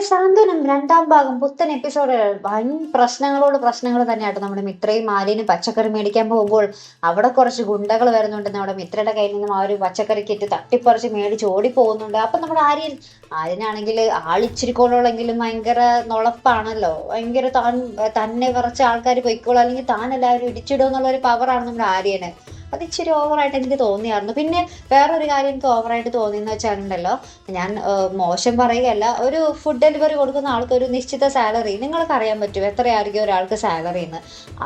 സാന്ത്വനം. രണ്ടാം ഭാഗം പുത്തൻ എപ്പിസോഡ് വൻ പ്രശ്നങ്ങളോട് പ്രശ്നങ്ങൾ തന്നെയാട്ടോ നമ്മുടെ മിത്രയും മാലിനും പച്ചക്കറി മേടിക്കാൻ പോകുമ്പോൾ അവിടെ കുറച്ച് ഗുണ്ടകൾ വരുന്നുണ്ട് നമ്മുടെ മിത്രയുടെ കയ്യിൽ നിന്നും ആ ഒരു പച്ചക്കറി കിറ്റ് തട്ടിപ്പറിച്ച് മേടിച്ച് ഓടി പോകുന്നുണ്ട് അപ്പൊ നമ്മുടെ ആര്യൻ ആര്യനാണെങ്കിൽ ആളിച്ചിരിക്കോളെങ്കിലും ഭയങ്കര നുളപ്പാണല്ലോ. ഭയങ്കര താൻ തന്നെ കുറച്ച് ആൾക്കാർ പൊയ്ക്കോളൂ. അല്ലെങ്കിൽ താൻ എല്ലാവരും ഇടിച്ചിടും എന്നുള്ള ഒരു പവറാണ് നമ്മുടെ ആര്യന്. അത് ഇച്ചിരി ഓവറായിട്ട് എനിക്ക് തോന്നിയായിരുന്നു. പിന്നെ വേറൊരു കാര്യം എനിക്ക് ഓവറായിട്ട് തോന്നിയെന്ന് വെച്ചാലുണ്ടല്ലോ ഞാൻ മോശം പറയുകയല്ല ഒരു ഫുഡ് ഡെലിവറി കൊടുക്കുന്ന ആൾക്ക് ഒരു നിശ്ചിത സാലറി നിങ്ങൾക്ക് അറിയാൻ പറ്റും എത്രയായിരിക്കും ഒരാൾക്ക് സാലറി എന്ന്?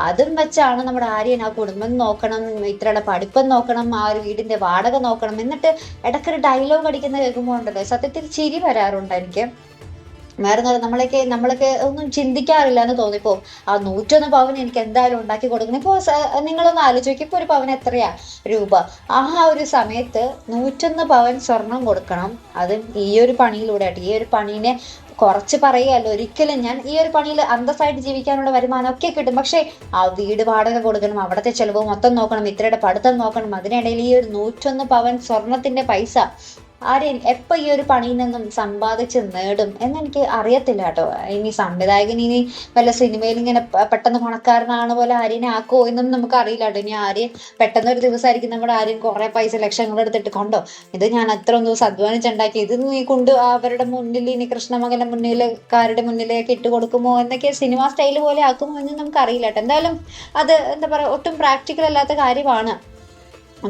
അതും വെച്ചാണ് നമ്മുടെ ആര്യൻ ആ കുടുംബം നോക്കണം ഇത്രയുടെ പഠിപ്പം നോക്കണം ആ ഒരു വീടിന്റെ വാടക നോക്കണം. എന്നിട്ട് ഇടയ്ക്കൊരു ഡയലോഗ് അടിക്കുന്ന കേൾക്കുമ്പോൾ ഉണ്ടല്ലോ സത്യത്തിൽ ചിരി വരാറുണ്ട് എനിക്ക്. വേറെ ഒന്നുമല്ല, നമ്മളൊക്കെ നമ്മളൊക്കെ ഒന്നും ചിന്തിക്കാറില്ല എന്ന് തോന്നിപ്പോ ആ നൂറ്റൊന്ന് പവൻ എനിക്ക് എന്തായാലും ഉണ്ടാക്കി കൊടുക്കണം. ഇപ്പോൾ നിങ്ങളൊന്ന് ആലോചിക്കും ഇപ്പോൾ ഒരു പവൻ എത്രയാ രൂപ? ആ ഒരു സമയത്ത് നൂറ്റൊന്ന് പവൻ സ്വർണം കൊടുക്കണം. അതും ഈ ഒരു പണിയിലൂടെ ആയിട്ട് ഈ ഒരു പണീനെ കുറച്ച് പറയുകയല്ലോ ഒരിക്കലും ഞാൻ ഈ ഒരു പണിയിൽ അന്തസ്സായിട്ട് ജീവിക്കാനുള്ള വരുമാനം ഒക്കെ കിട്ടും. പക്ഷേ ആ വീട് വാടക കൊടുക്കണം അവിടുത്തെ ചിലവ് മൊത്തം നോക്കണം ഇത്രയുടെ പഠിത്തം നോക്കണം. അതിനിടയിൽ ഈ ഒരു നൂറ്റൊന്ന് പവൻ സ്വർണത്തിന്റെ പൈസ ആര്യൻ എപ്പോൾ ഈ ഒരു പണിയിൽ നിന്നും സമ്പാദിച്ച് നേടും എന്നെനിക്ക് അറിയത്തില്ല കേട്ടോ. ഇനി സംവിധായകൻ ഇനി വല്ല സിനിമയിൽ ഇങ്ങനെ പെട്ടെന്ന് പണക്കാരനാണ് പോലെ ആര്യനെ ആക്കോ എന്നും നമുക്ക് അറിയില്ല കേട്ടോ. ഇനി ആരെയും പെട്ടെന്ന് ഒരു ദിവസമായിരിക്കും നമ്മുടെ ആരെയും കുറേ പൈസ ലക്ഷങ്ങൾ എടുത്തിട്ട് കൊണ്ടോ. ഇത് ഞാൻ അത്ര ഒന്ന് ദിവസം അധ്വാനിച്ചുണ്ടാക്കി. ഇത് നീ കൊണ്ട് അവരുടെ മുന്നിൽ ഇനി കൃഷ്ണമകന്റെ മുന്നിലേക്കാരുടെ മുന്നിലേക്ക് ഇട്ട് കൊടുക്കുമോ എന്നൊക്കെ സിനിമ സ്റ്റൈൽ പോലെ ആക്കുമോ എന്നും നമുക്ക് അറിയില്ല കേട്ടോ. എന്തായാലും അത് എന്താ പറയാ ഒട്ടും പ്രാക്ടിക്കൽ അല്ലാത്ത കാര്യമാണ്.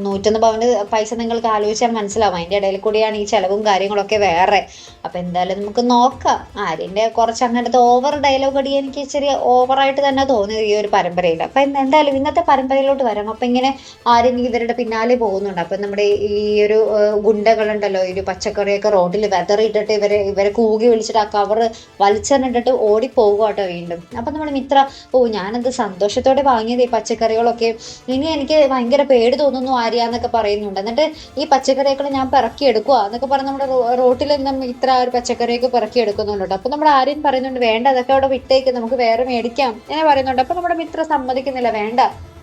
നൂറ്റൊന്ന് പവന് പൈസ നിങ്ങൾക്ക് ആലോചിച്ചാൽ മനസ്സിലാവും. അതിന്റെ ഇടയിൽ കൂടിയാണ് ഈ ചിലവും കാര്യങ്ങളൊക്കെ വേറെ. അപ്പം എന്തായാലും നമുക്ക് നോക്കാം. ആര്യന്റെ കുറച്ച് അങ്ങനത്തെ ഓവർ ഡയലോഗ് അടി എനിക്ക് ചെറിയ ഓവറായിട്ട് തന്നെ തോന്നി ഈ ഒരു പരമ്പരയിൽ. അപ്പം എന്തായാലും ഇന്നത്തെ പരമ്പരയിലോട്ട് വരാം. അപ്പം ഇങ്ങനെ ആര്യൻ ഇവരുടെ പിന്നാലെ പോകുന്നുണ്ട്. അപ്പം നമ്മുടെ ഈ ഒരു ഗുണ്ടകളുണ്ടല്ലോ ഈ ഒരു പച്ചക്കറിയൊക്കെ റോഡിൽ വെതറിയിട്ടിട്ട് ഇവരെ ഇവരെ കൂകി വിളിച്ചിട്ട് ആ കവർ വലിച്ചെറിഞ്ഞിട്ടിട്ട് ഓടി പോകുക കേട്ടോ വീണ്ടും. അപ്പം നമ്മുടെ മിത്ര ഓ ഞാനത് സന്തോഷത്തോടെ വാങ്ങിയത് ഈ പച്ചക്കറികളൊക്കെ. ഇനി എനിക്ക് ഭയങ്കര പേടി തോന്നുന്നു ആര്യ എന്നൊക്കെ പറയുന്നുണ്ട്. എന്നിട്ട് ഈ പച്ചക്കറിയൊക്കെ ഞാൻ പിറക്കി എടുക്കുക എന്നൊക്കെ പറഞ്ഞ് നമ്മുടെ റോട്ടിൽ നിന്നും ഇത്ര ഒരു പച്ചക്കറിയൊക്കെ പിറക്കി എടുക്കുന്നുണ്ട്. കേട്ടോ അപ്പൊ നമ്മുടെ ആര്യൻ പറയുന്നുണ്ട് വേണ്ട അതൊക്കെ അവിടെ വിട്ടേക്ക് നമുക്ക് വേറെ മേടിക്കാം. എന്നെ പറയുന്നുണ്ട്. അപ്പൊ നമ്മുടെ മിത്ര സമ്മതിക്കുന്നില്ല വേണ്ട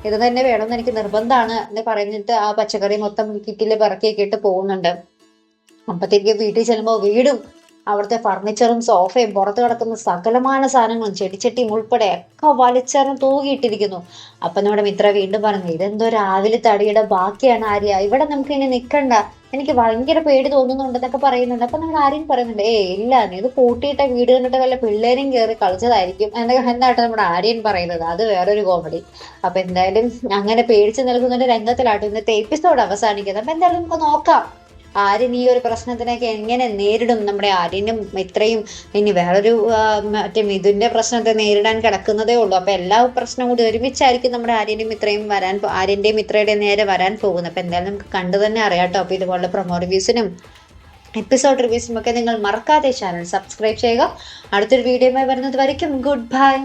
ഇത് തന്നെ വേണമെന്ന് എനിക്ക് നിർബന്ധമാണ് എന്ന് പറഞ്ഞിട്ട് ആ പച്ചക്കറി മൊത്തം കിറ്റിൽ പിറക്കിയൊക്കെ ഇട്ട് പോകുന്നുണ്ട്. അപ്പത്തേക്ക് വീട്ടിൽ ചെല്ലുമ്പോൾ വീടും അവിടുത്തെ ഫർണിച്ചറും സോഫയും പുറത്ത് കിടക്കുന്ന സകലമായ സാധനങ്ങളും ചെടിച്ചട്ടിയും ഉൾപ്പെടെ ഒക്കെ വലിച്ചെറിഞ്ഞ് തൂകിയിട്ടിരിക്കുന്നു. അപ്പൊ നമ്മുടെ മിത്ര വീണ്ടും പറഞ്ഞു ഇതെന്തോ രാവിലെ തടിയുടെ ബാക്കിയാണ് ആര്യ. ഇവിടെ നമുക്ക് ഇനി നിൽക്കണ്ട എനിക്ക് ഭയങ്കര പേടി തോന്നുന്നുണ്ടെന്നൊക്കെ പറയുന്നുണ്ട്. അപ്പൊ നമ്മൾ ആരെയും പറയുന്നുണ്ട് ഏ ഇല്ല നീ ഇത് പൂട്ടിയിട്ട വീട് കണ്ടിട്ട് വല്ല പിള്ളേരും കയറി കളിച്ചതായിരിക്കും. എന്നൊക്കെ എന്നായിട്ട് നമ്മുടെ ആര്യൻ പറയുന്നത്. അത് വേറൊരു കോമഡി അപ്പൊ എന്തായാലും അങ്ങനെ പേടിച്ച് നൽകുന്ന രംഗത്തിലാട്ടോ ഇന്നത്തെ എപ്പിസോഡ് അവസാനിക്കുന്നത്. അപ്പൊ എന്തായാലും നമുക്ക് നോക്കാം. ആര്യൻ ഈ ഒരു പ്രശ്നത്തിനൊക്കെ എങ്ങനെ നേരിടും? നമ്മുടെ ആര്യനും ഇത്രയും ഇനി വേറൊരു മറ്റേ മിഥുന്റെ പ്രശ്നത്തെ നേരിടാൻ കിടക്കുന്നതേ ഉള്ളൂ. അപ്പൊ എല്ലാ പ്രശ്നവും കൂടി ഒരുമിച്ചായിരിക്കും നമ്മുടെ ആര്യനും ഇത്രയും വരാൻ ആര്യന്റെയും മിത്രയുടെയും നേരെ വരാൻ പോകുന്നത്. അപ്പൊ എന്തായാലും നമുക്ക് കണ്ടു തന്നെ അറിയാം കേട്ടോ. അപ്പോൾ ഇതുപോലുള്ള പ്രൊമോ റിവ്യൂസിനും എപ്പിസോഡ് റിവ്യൂസിനും ഒക്കെ നിങ്ങൾ മറക്കാതെ ചാനൽ സബ്സ്ക്രൈബ് ചെയ്യുക. അടുത്തൊരു വീഡിയോയുമായി വരുന്നത് വരയ്ക്കും. Good bye